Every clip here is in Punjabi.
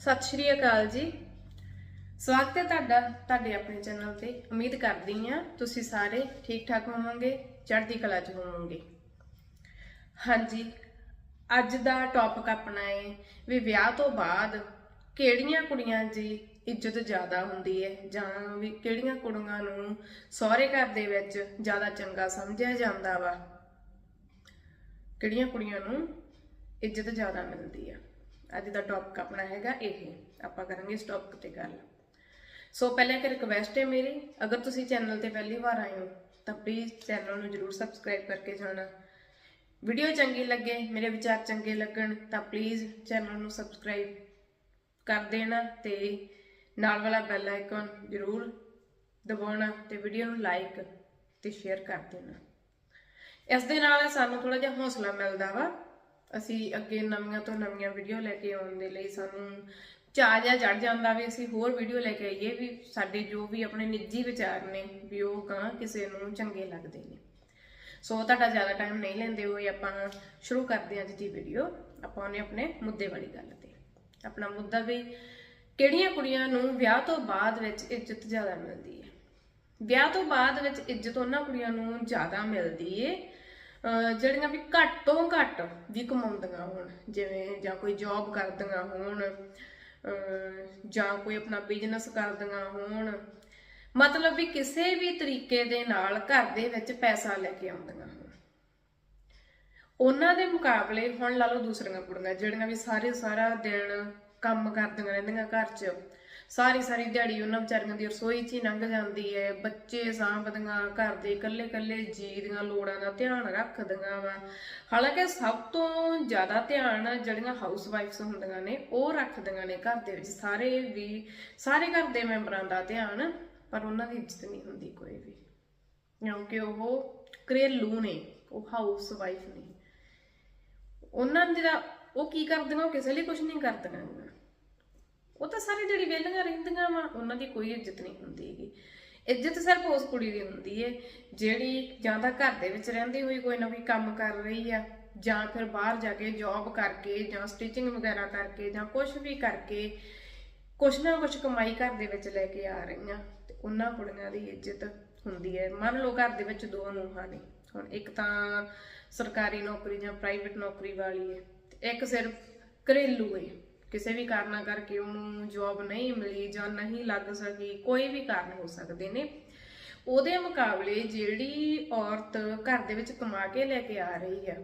ਸਤਿ ਸ਼੍ਰੀ ਅਕਾਲ ਜੀ। ਸਵਾਗਤ ਹੈ ਤੁਹਾਡਾ, ਤੁਹਾਡੇ ਆਪਣੇ ਚੈਨਲ ਤੇ। ਉਮੀਦ ਕਰਦੀ ਹਾਂ ਤੁਸੀਂ ਸਾਰੇ ਠੀਕ ਠਾਕ ਹੋਵੋਗੇ, ਚੜ੍ਹਦੀ ਕਲਾ 'ਚ ਹੋਵੋਗੇ। ਹਾਂਜੀ, ਅੱਜ ਦਾ ਟੌਪਿਕ ਆਪਣਾ ਹੈ ਵੀ ਵਿਆਹ ਤੋਂ ਬਾਅਦ ਕਿਹੜੀਆਂ ਕੁੜੀਆਂ ਦੀ ਇੱਜ਼ਤ ਜ਼ਿਆਦਾ ਹੁੰਦੀ ਹੈ ਜਾਂ ਵੀ ਕਿਹੜੀਆਂ ਕੁੜੀਆਂ ਨੂੰ ਸਹੁਰੇ ਘਰ ਦੇ ਵਿੱਚ ਜ਼ਿਆਦਾ ਚੰਗਾ ਸਮਝਿਆ ਜਾਂਦਾ ਵਾ? ਕਿਹੜੀਆਂ ਕੁੜੀਆਂ ਨੂੰ ਇੱਜ਼ਤ ਜ਼ਿਆਦਾ ਮਿਲਦੀ ਆ? ਅੱਜ ਦਾ ਟੌਪਿਕ ਆਪਣਾ ਹੈਗਾ ਇਹ। ਆਪਾਂ ਕਰਾਂਗੇ ਇਸ ਟੌਪਿਕ ਤੇ ਗੱਲ। ਸੋ ਪਹਿਲਾਂ ਇੱਕ ਰਿਕਵੈਸਟ ਹੈ ਮੇਰੀ। ਅਗਰ ਤੁਸੀਂ ਚੈਨਲ ਤੇ ਪਹਿਲੀ ਵਾਰ ਆਏ ਹੋ, ਤਾਂ ਪਲੀਜ਼ ਚੈਨਲ ਨੂੰ ਜਰੂਰ ਸਬਸਕ੍ਰਾਈਬ ਕਰਕੇ ਜਾਣਾ ਵੀਡੀਓ ਚੰਗੀ ਲੱਗੇ, ਮੇਰੇ ਵਿਚਾਰ ਚੰਗੇ ਲੱਗਣ, ਤਾਂ ਪਲੀਜ਼ ਚੈਨਲ ਨੂੰ ਸਬਸਕ੍ਰਾਈਬ ਕਰ ਦੇਣਾ ਤੇ ਨਾਲ ਵਾਲਾ ਬੈਲ ਆਈਕਨ ਜਰੂਰ ਦਬਾਉਣਾ ਤੇ ਵੀਡੀਓ ਨੂੰ ਲਾਈਕ ਤੇ ਸ਼ੇਅਰ ਕਰ ਦੇਣਾ। ਇਸ ਦੇ ਨਾਲ ਸਾਨੂੰ ਥੋੜਾ ਜਿਹਾ ਹੌਸਲਾ ਮਿਲਦਾ ਵਾ। ਅਸੀਂ ਅੱਗੇ ਨਵੀਆਂ ਤੋਂ ਨਵੀਆਂ ਵੀਡੀਓ ਲੈ ਕੇ ਆਉਣ ਦੇ ਲਈ ਸਾਨੂੰ ਚਾਅ ਜਿਹਾ ਚੜ ਜਾਂਦਾ ਵੀ ਅਸੀਂ ਹੋਰ ਵੀਡੀਓ ਲੈ ਕੇ ਆਈਏ ਵੀ ਸਾਡੇ ਜੋ ਵੀ ਆਪਣੇ ਨਿੱਜੀ ਵਿਚਾਰ ਨੇ ਵੀ ਉਹ ਕਾਂ ਕਿਸੇ ਨੂੰ ਚੰਗੇ ਲੱਗਦੇ ਨੇ। ਸੋ ਤੁਹਾਡਾ ਜ਼ਿਆਦਾ ਟਾਈਮ ਨਹੀਂ ਲੈਂਦੇ ਹੋਏ ਆਪਾਂ ਸ਼ੁਰੂ ਕਰਦੇ ਹਾਂ ਅੱਜ ਦੀ ਵੀਡੀਓ ਆਪਾਂ ਉਹਨੇ ਆਪਣੇ ਮੁੱਦੇ ਵਾਲੀ ਗੱਲ ਤੇ। ਆਪਣਾ ਮੁੱਦਾ ਵੀ ਕਿਹੜੀਆਂ ਕੁੜੀਆਂ ਨੂੰ ਵਿਆਹ ਤੋਂ ਬਾਅਦ ਵਿੱਚ ਇੱਜ਼ਤ ਜ਼ਿਆਦਾ ਮਿਲਦੀ ਹੈ? ਵਿਆਹ ਤੋਂ ਬਾਅਦ ਵਿੱਚ ਇੱਜ਼ਤ ਉਹਨਾਂ ਕੁੜੀਆਂ ਨੂੰ ਜ਼ਿਆਦਾ ਮਿਲਦੀ ਏ ਜਿਹੜੀਆਂ ਵੀ ਘੱਟ ਤੋਂ ਘੱਟ ਵੀ ਕਮਾਉਂਦੀਆਂ ਹੋਣ, ਜਿਵੇਂ ਜਾਂ ਕੋਈ ਜੌਬ ਕਰਦੀਆਂ ਹੋਣ ਜਾਂ ਕੋਈ ਆਪਣਾ ਬਿਜ਼ਨਸ ਕਰਦੀਆਂ ਹੋਣ, ਮਤਲਬ ਵੀ ਕਿਸੇ ਵੀ ਤਰੀਕੇ ਦੇ ਨਾਲ ਘਰ ਦੇ ਵਿੱਚ ਪੈਸਾ ਲੈ ਕੇ ਆਉਂਦੀਆਂ ਹੋਣ। ਉਹਨਾਂ ਦੇ ਮੁਕਾਬਲੇ ਹੁਣ ਲਾ ਲਓ ਦੂਸਰੀਆਂ ਕੁੜੀਆਂ, ਜਿਹੜੀਆਂ ਵੀ ਸਾਰੇ ਸਾਰਾ ਦਿਨ ਕੰਮ ਕਰਦੀਆਂ ਰਹਿੰਦੀਆਂ ਘਰ 'ਚ ਸਾਰੀ ਸਾਰੀ ਦਿਹਾੜੀ ਉਹਨਾਂ ਵਿਚਾਰੀਆਂ ਦੀ ਰਸੋਈ 'ਚ ਹੀ ਲੰਘ ਜਾਂਦੀ ਹੈ। ਬੱਚੇ ਸਾਂਭਦੀਆਂ, ਘਰ ਦੇ ਇਕੱਲੇ ਇਕੱਲੇ ਜੀ ਦੀਆਂ ਲੋੜਾਂ ਦਾ ਧਿਆਨ ਰੱਖਦੀਆਂ ਵਾ। ਹਾਲਾਂਕਿ ਸਭ ਤੋਂ ਜ਼ਿਆਦਾ ਧਿਆਨ ਜਿਹੜੀਆਂ ਹਾਊਸ ਵਾਈਫਸ ਹੁੰਦੀਆਂ ਨੇ, ਉਹ ਰੱਖਦੀਆਂ ਨੇ ਘਰ ਦੇ ਵਿੱਚ। ਸਾਰੇ ਵੀ, ਸਾਰੇ ਘਰ ਦੇ ਮੈਂਬਰਾਂ ਦਾ ਧਿਆਨ, ਪਰ ਉਹਨਾਂ ਦੀ ਇੱਜ਼ਤ ਨਹੀਂ ਹੁੰਦੀ ਕੋਈ ਵੀ। ਕਿਉਂਕਿ ਉਹ ਘਰੇਲੂ ਨੇ, ਉਹ ਹਾਊਸ ਵਾਈਫ ਨੇ। ਉਹਨਾਂ ਦਾ ਉਹ ਕੀ ਕਰਦੀਆਂ, ਉਹ ਕਿਸੇ ਲਈ ਕੁਝ ਨਹੀਂ ਕਰਦੀਆਂ। ਗੀਆਂ। ਉਹ ਤਾਂ ਸਾਰੇ ਜਿਹੜੀ ਵਿਹਲੀਆਂ ਰਹਿੰਦੀਆਂ ਵਾ, ਉਹਨਾਂ ਦੀ ਕੋਈ ਇੱਜ਼ਤ ਨਹੀਂ ਹੁੰਦੀ ਹੈਗੀ। ਇੱਜ਼ਤ ਸਿਰਫ ਉਸ ਕੁੜੀ ਦੀ ਹੁੰਦੀ ਹੈ ਜਿਹੜੀ ਜਾਂ ਤਾਂ ਘਰ ਦੇ ਵਿੱਚ ਰਹਿੰਦੀ ਹੋਈ ਕੋਈ ਨਾ ਕੋਈ ਕੰਮ ਕਰ ਰਹੀ ਆ, ਜਾਂ ਫਿਰ ਬਾਹਰ ਜਾ ਕੇ ਜੌਬ ਕਰਕੇ, ਜਾਂ ਸਟਿਚਿੰਗ ਵਗੈਰਾ ਕਰਕੇ, ਜਾਂ ਕੁਝ ਵੀ ਕਰਕੇ, ਕੁਛ ਨਾ ਕੁਛ ਕਮਾਈ ਘਰ ਦੇ ਵਿੱਚ ਲੈ ਕੇ ਆ ਰਹੀਆਂ, ਤੇ ਉਹਨਾਂ ਕੁੜੀਆਂ ਦੀ ਇੱਜ਼ਤ ਹੁੰਦੀ ਹੈ ਮੰਨ ਲਓ ਘਰ ਦੇ ਵਿੱਚ ਦੋ ਨੂੰਹਾਂ ਨੇ, ਹੁਣ ਇੱਕ ਤਾਂ ਸਰਕਾਰੀ ਨੌਕਰੀ ਜਾਂ ਪ੍ਰਾਈਵੇਟ ਨੌਕਰੀ ਵਾਲੀ ਹੈ ਇੱਕ ਸਿਰਫ ਘਰੇਲੂ ਹੈ ਕਿਸੇ ਵੀ ਕਾਰਨਾਂ ਕਰਕੇ ਉਹਨੂੰ ਜੌਬ ਨਹੀਂ ਮਿਲੀ ਜਾਂ ਨਹੀਂ ਲੱਗ ਸਕੀ, ਕੋਈ ਵੀ ਕਾਰਨ ਹੋ ਸਕਦੇ ਨੇ। ਉਹਦੇ ਮੁਕਾਬਲੇ ਜਿਹੜੀ ਔਰਤ ਘਰ ਦੇ ਵਿੱਚ ਕਮਾ ਕੇ ਲੈ ਕੇ ਆ ਰਹੀ ਹੈ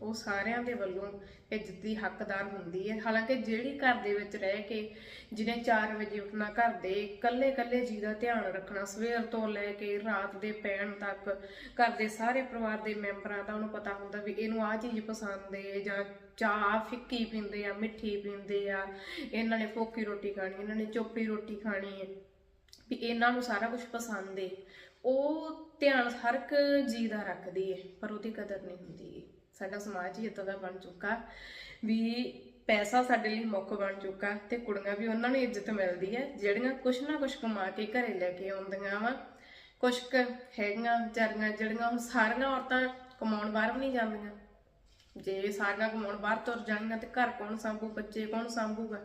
ਉਹ ਸਾਰਿਆਂ ਦੇ ਵੱਲੋਂ ਇੱਜ਼ਤ ਦੀ ਹੱਕਦਾਰ ਹੁੰਦੀ ਹੈ। ਹਾਲਾਂਕਿ ਜਿਹੜੀ ਘਰ ਦੇ ਵਿੱਚ ਰਹਿ ਕੇ ਜਿਹਨੇ 4 ਵਜੇ ਉੱਠਣਾ, ਘਰ ਦੇ ਇਕੱਲੇ ਇਕੱਲੇ ਜੀ ਦਾ ਧਿਆਨ ਰੱਖਣਾ, ਸਵੇਰ ਤੋਂ ਲੈ ਕੇ ਰਾਤ ਦੇ ਪੈਣ ਤੱਕ ਘਰ ਦੇ ਸਾਰੇ ਪਰਿਵਾਰ ਦੇ ਮੈਂਬਰਾਂ ਦਾ ਉਹਨੂੰ ਪਤਾ ਹੁੰਦਾ ਵੀ ਇਹਨੂੰ ਆਹ ਚੀਜ਼ ਪਸੰਦ ਹੈ ਜਾਂ ਚਾਹ ਫਿੱਕੀ ਪੀਂਦੇ ਆ, ਮਿੱਠੀ ਪੀਂਦੇ ਆ, ਇਹਨਾਂ ਨੇ ਫੋਕੀ ਰੋਟੀ ਖਾਣੀ, ਇਹਨਾਂ ਨੇ ਚੋਪੜੀ ਰੋਟੀ ਖਾਣੀ ਹੈ ਵੀ ਇਹਨਾਂ ਨੂੰ ਸਾਰਾ ਕੁਝ ਪਸੰਦ ਏ। ਉਹ ਧਿਆਨ ਹਰ ਇੱਕ ਜੀ ਦਾ ਰੱਖਦੀ ਹੈ ਪਰ ਉਹਦੀ ਕਦਰ ਨਹੀਂ ਹੁੰਦੀ ਸਾਡਾ ਸਮਾਜ ਹੀ ਇਦਾਂ ਦਾ ਬਣ ਚੁੱਕਾ, ਵੀ ਪੈਸਾ ਸਾਡੇ ਲਈ ਮੁੱਖ ਬਣ ਚੁੱਕਾ ਤੇ ਕੁੜੀਆਂ ਵੀ ਉਹਨਾਂ ਨੂੰ ਇੱਜ਼ਤ ਮਿਲਦੀ ਹੈ, ਜਿਹੜੀਆਂ ਕੁਛ ਨਾ ਕੁਛ ਕਮਾ ਕੇ ਘਰੇ ਲੈ ਕੇ ਆਉਂਦੀਆਂ ਵਾ। ਕੁਛ ਕੁ ਹੈਗੀਆਂ ਵਿਚਾਰੀਆਂ ਜਿਹੜੀਆਂ ਹੁਣ ਸਾਰੀਆਂ ਔਰਤਾਂ ਕਮਾਉਣ ਬਾਹਰ ਵੀ ਨਹੀਂ ਜਾਂਦੀਆਂ। ਜੇ ਸਾਰੀਆਂ ਕਮਾਉਣ, ਬਾਹਰ ਤੁਰ ਜਾਣਗੀਆਂ ਤੇ ਘਰ ਕੌਣ ਸੰਭੂ, ਬੱਚੇ ਕੌਣ ਸੰਭੂਗਾ?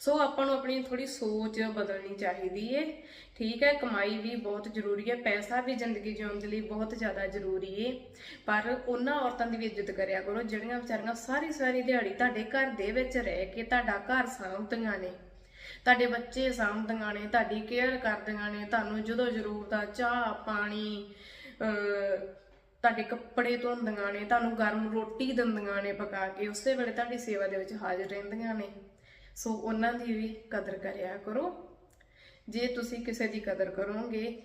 ਸੋ ਆਪਾਂ ਨੂੰ ਆਪਣੀ ਥੋੜੀ ਸੋਚ ਬਦਲਣੀ ਚਾਹੀਦੀ ਏ। ਠੀਕ ਹੈ, ਕਮਾਈ ਵੀ ਬਹੁਤ ਜ਼ਰੂਰੀ ਹੈ, ਪੈਸਾ ਵੀ ਜ਼ਿੰਦਗੀ ਜਿਉਣ ਦੇ ਲਈ ਬਹੁਤ ਜ਼ਿਆਦਾ ਜ਼ਰੂਰੀ ਏ। ਪਰ ਉਹਨਾਂ ਔਰਤਾਂ ਦੀ ਵੀ ਇੱਜ਼ਤ ਕਰਿਆ ਕਰੋ, ਜਿਹੜੀਆਂ ਵਿਚਾਰੀਆਂ ਸਾਰੀ ਸਾਰੀ ਦਿਹਾੜੀ ਤੁਹਾਡੇ ਘਰ ਦੇ ਵਿੱਚ ਰਹਿ ਕੇ ਤੁਹਾਡਾ ਘਰ ਸਾਂਭਦੀਆਂ ਨੇ। ਤੁਹਾਡੇ ਬੱਚੇ ਸਾਂਭਦੀਆਂ ਨੇ, ਤੁਹਾਡੀ ਕੇਅਰ ਕਰਦੀਆਂ ਨੇ, ਤੁਹਾਨੂੰ ਜਦੋਂ ਜ਼ਰੂਰਤ ਆ ਚਾਹ, ਪਾਣੀ ਤੁਹਾਡੇ ਕੱਪੜੇ ਧੋਂਦੀਆਂ ਨੇ, ਤੁਹਾਨੂੰ ਗਰਮ ਰੋਟੀ ਦਿੰਦੀਆਂ ਨੇ ਪਕਾ ਕੇ, ਉਸੇ ਵੇਲੇ ਤੁਹਾਡੀ ਸੇਵਾ ਦੇ ਵਿੱਚ ਹਾਜ਼ਰ ਰਹਿੰਦੀਆਂ ਨੇ। ਸੋ ਉਹਨਾਂ ਦੀ ਵੀ ਕਦਰ ਕਰਿਆ ਕਰੋ। ਜੇ ਤੁਸੀਂ ਕਿਸੇ ਦੀ ਕਦਰ ਕਰੋਗੇ,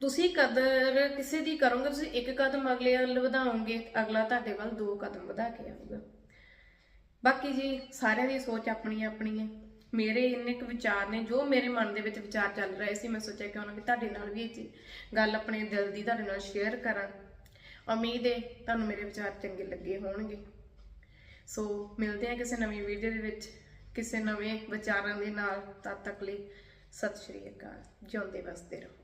ਤੁਸੀਂ ਕਦਰ ਕਿਸੇ ਦੀ ਕਰੋਗੇ, ਤੁਸੀਂ ਇੱਕ ਕਦਮ ਅਗਲੇ ਵੱਲ ਵਧਾਓਗੇ, ਅਗਲਾ ਤੁਹਾਡੇ ਵੱਲ ਦੋ ਕਦਮ ਵਧਾ ਕੇ ਆਊਗਾ। ਬਾਕੀ ਜੀ, ਸਾਰਿਆਂ ਦੀ ਸੋਚ ਆਪਣੀ ਆਪਣੀ ਹੈ। ਮੇਰੇ ਇੰਨੇ ਕੁ ਵਿਚਾਰ ਨੇ, ਜੋ ਮੇਰੇ ਮਨ ਦੇ ਵਿੱਚ ਵਿਚਾਰ ਚੱਲ ਰਹੇ ਸੀ, ਮੈਂ ਸੋਚਿਆ ਕਿ ਉਹਨਾਂ ਵੀ ਤੁਹਾਡੇ ਨਾਲ ਵੀ ਇਹ ਚੀਜ਼- ਗੱਲ ਆਪਣੇ ਦਿਲ ਦੀ, ਤੁਹਾਡੇ ਨਾਲ ਸ਼ੇਅਰ ਕਰਾਂ। ਉਮੀਦ ਹੈ ਤੁਹਾਨੂੰ ਮੇਰੇ ਵਿਚਾਰ ਚੰਗੇ ਲੱਗੇ ਹੋਣਗੇ। ਸੋ ਮਿਲਦੇ ਹਾਂ ਕਿਸੇ ਨਵੀਂ ਵੀਡੀਓ ਦੇ ਵਿੱਚ, ਕਿਸੇ ਨਵੇਂ ਵਿਚਾਰਾਂ ਦੇ ਨਾਲ। ਤਦ ਤੱਕ ਲਈ ਸਤਿ ਸ਼੍ਰੀ ਅਕਾਲ। ਜਿਉਂਦੇ ਵਸਦੇ ਰਹੋ।